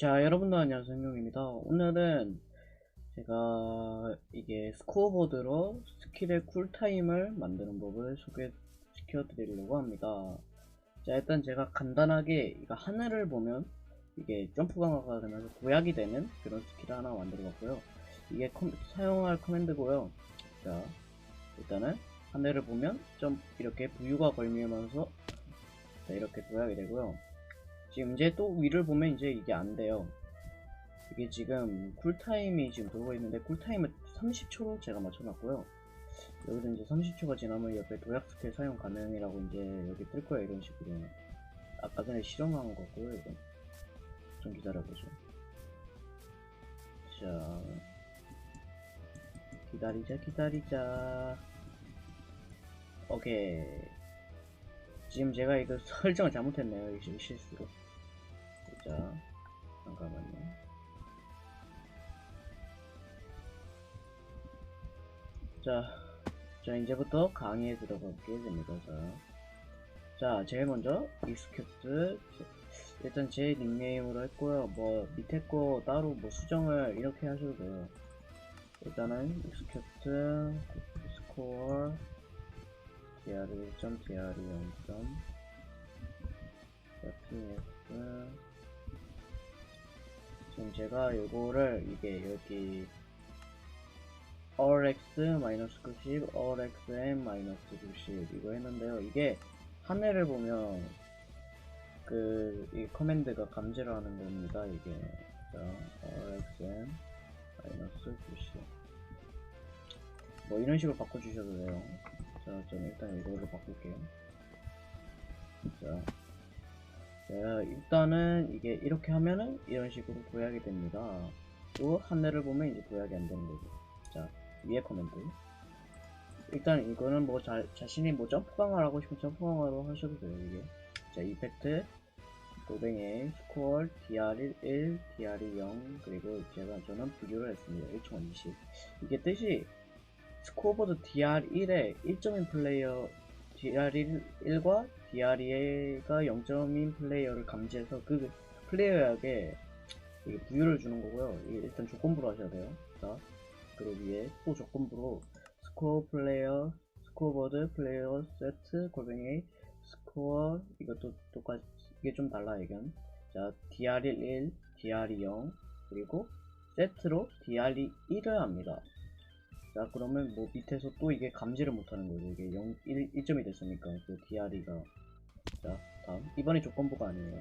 자, 여러분들 안녕하세요. 형입니다. 오늘은 제가 이게 스코어보드로 스킬의 쿨타임을 만드는 법을 소개시켜 드리려고 합니다. 자, 일단 제가 간단하게 이거 하늘을 보면 이게 점프 강화가 되면서 도약이 되는 그런 스킬을 하나 만들어 봤고요. 이게 컴- 사용할 커맨드고요. 자, 일단은 하늘을 보면 점 이렇게 부유가 걸리면서 자, 이렇게 도약이 되고요. 지금 이제 또 위를 보면 이제 이게 안 돼요. 이게 지금 쿨타임이 지금 들어가 있는데 쿨타임을 30초로 제가 맞춰놨고요. 여기서 이제 30초가 지나면 옆에 도약 스킬 사용 가능이라고 이제 여기 뜰 거예요. 이런 식으로. 아까 전에 실험한 거 같고요. 이건. 좀 기다려보죠. 자. 기다리자, 기다리자. 오케이. 지금 제가 이거 설정을 잘못했네요. 이거 실수로. 자, 잠깐만요. 자, 자 이제부터 강의에 들어가게 됩니다. 자, 자 제일 먼저 익스큐트 일단 제 닉네임으로 했고요. 뭐 밑에 거 따로 뭐 수정을 이렇게 하셔도 돼요. 일단은 익스큐트 스코어 dr 1점 dr 0점 ps 지금 제가 요거를 이게 여기 rx-90, rxm-90 이거 했는데요. 이게 하늘을 보면 그 이 커맨드가 감지를 하는 겁니다. 이게 자, rxm-90 뭐 이런 식으로 바꿔주셔도 돼요. 자, 저는 일단 이걸로 바꿀게요. 자, 자, 일단은 이게 이렇게 하면은 이런 식으로 도약이 됩니다. 또 하늘을 보면 이제 도약이 안 되는 거죠. 자, 위에 커맨드. 일단 이거는 뭐 자, 자신이 뭐 점프 강화를 하고 싶으면 점프 강화로 하셔도 돼요, 이게. 자, 이펙트, 골뱅이, 스코어, DR이 1, DR이 0, 그리고 제가 저는 비교를 했습니다. 1총 20. 이게 뜻이 스코어보드 DR1에 1점인 플레이어 DR1과 DR2가 0점인 플레이어를 감지해서 그 플레이어에게 부유를 주는 거고요. 일단 조건부로 하셔야 돼요. 자, 그리고 위에 또 조건부로 스코어 플레이어, 스코어보드 플레이어 세트 골뱅이 스코어 이것도 똑같이 이게 좀 달라 이건. 자, DR1 1, DR2 0 그리고 세트로 DR2 1을 합니다. 자 그러면 뭐 밑에서 또 이게 감지를 못하는 거죠. 이게 0, 1, 1점이 됐으니까 그 DRE가. 자 다음. 이번에 조건부가 아니에요.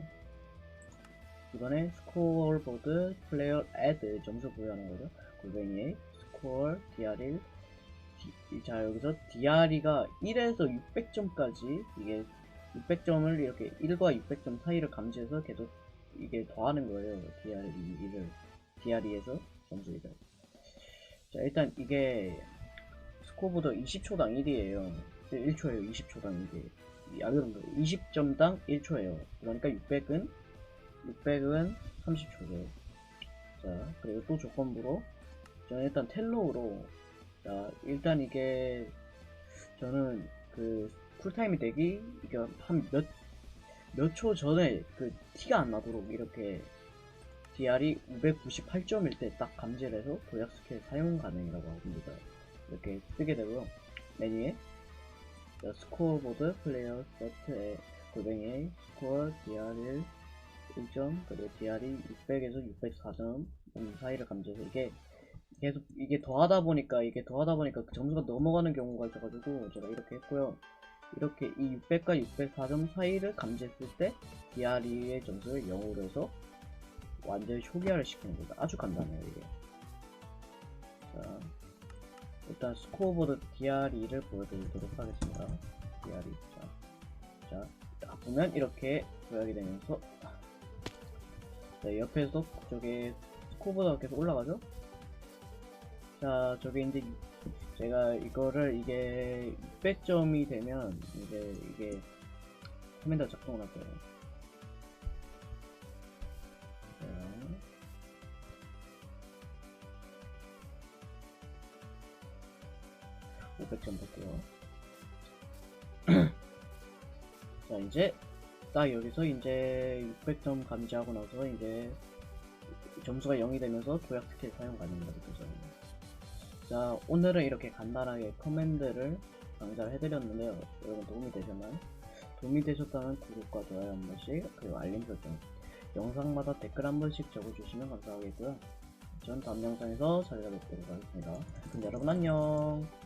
이번에 스코어보드 플레이어 애드 점수 부여하는 거죠. 골뱅이에 스코어 DRE 자 여기서 DRE가 1에서 600점까지 이게 600점을 이렇게 1과 600점 사이를 감지해서 계속 이게 더하는 거예요. DRE1을. DRE에서 점수를 자 일단 이게 스코어보드 20초당 1이에요. 1초에요. 20초당 1이. 아 여러분들 20점당 1초에요. 그러니까 600은 600은 30초죠. 자 그리고 또 조건부로 저는 일단 텔로우로. 자 일단 이게 저는 그 쿨타임이 되기 이게 한 몇 몇 초 전에 그 티가 안 나도록 이렇게 DR이 598점일 때 딱 감지를 해서 도약 스킬 사용 가능이라고 합니다. 이렇게 쓰게 되고요. 메뉴에 자, 스코어보드 플레이어 세트에 골뱅이에 스코어 DR1 1점 그리고 DR이 600에서 604점 사이를 감지해서 이게 계속 이게 더하다 보니까 이게 더하다 보니까 그 점수가 넘어가는 경우가 있어가지고 제가 이렇게 했고요. 이렇게 이 600과 604점 사이를 감지했을 때 DRE의 점수를 0으로 해서 완전히 초기화를 시키는 거다. 아주 간단해요, 이게. 자, 일단 스코어보드 DRE를 보여드리도록 하겠습니다. DRE. 자, 자, 딱 보면 이렇게 조약이 되면서, 자, 옆에서 저게 스코어보드가 계속 올라가죠? 자, 저게 이제 제가 이거를 이게 600점이 되면 이제 이게 커맨더 작동을 할 거예요. 500점 볼게요. 자, 이제 딱 여기서 이제 600점 감지하고 나서 이제 점수가 0이 되면서 도약 스킬 사용 가능합니다. 그죠? 자, 오늘은 이렇게 간단하게 커맨드를 강좌를 해드렸는데요. 여러분 도움이 되셨나요? 도움이 되셨다면 구독과 좋아요 한 번씩, 그리고 알림 설정, 영상마다 댓글 한 번씩 적어주시면 감사하겠고요. 전 다음 영상에서 찾아뵙도록 하겠습니다. 그럼 여러분 안녕!